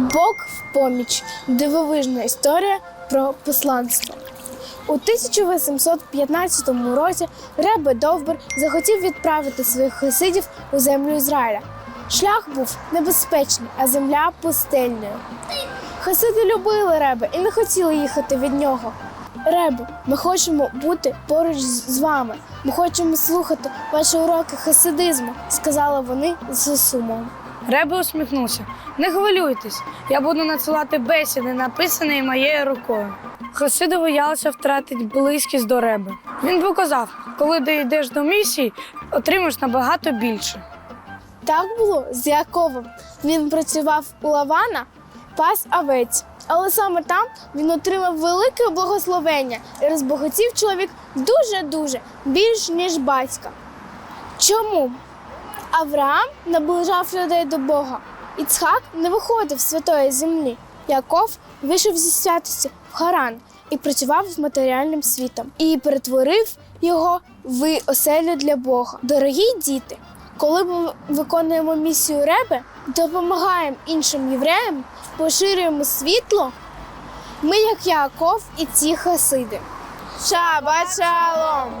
Бог в поміч дивовижна історія про посланство. У 1815 році Ребе Довбер захотів відправити своїх хасидів у землю Ізраїля. Шлях був небезпечний, а земля пустельною. Хасиди любили Ребе і не хотіли їхати від нього. Ребе, ми хочемо бути поруч з вами. Ми хочемо слухати ваші уроки хасидизму, сказали вони з сумом. Ребе усміхнувся. Не хвилюйтесь, я буду надсилати бесіди, написані моєю рукою. Хасиди боялися втратити близькість до Реби. Він показав, коли ти йдеш до місії, отримаєш набагато більше. Так було з Яковом. Він працював у Лавана, пас овець. Але саме там він отримав велике благословення і розбагатів чоловік дуже-дуже більш ніж батька. Чому? Авраам наближав людей до Бога. Іцхак не виходив з святої землі. Яков вийшов зі святості в Харан і працював з матеріальним світом і перетворив його в оселю для Бога. Дорогі діти, коли ми виконуємо місію Ребе, допомагаємо іншим євреям, поширюємо світло, ми, як Яков і ці хасиди. Шабат шалом!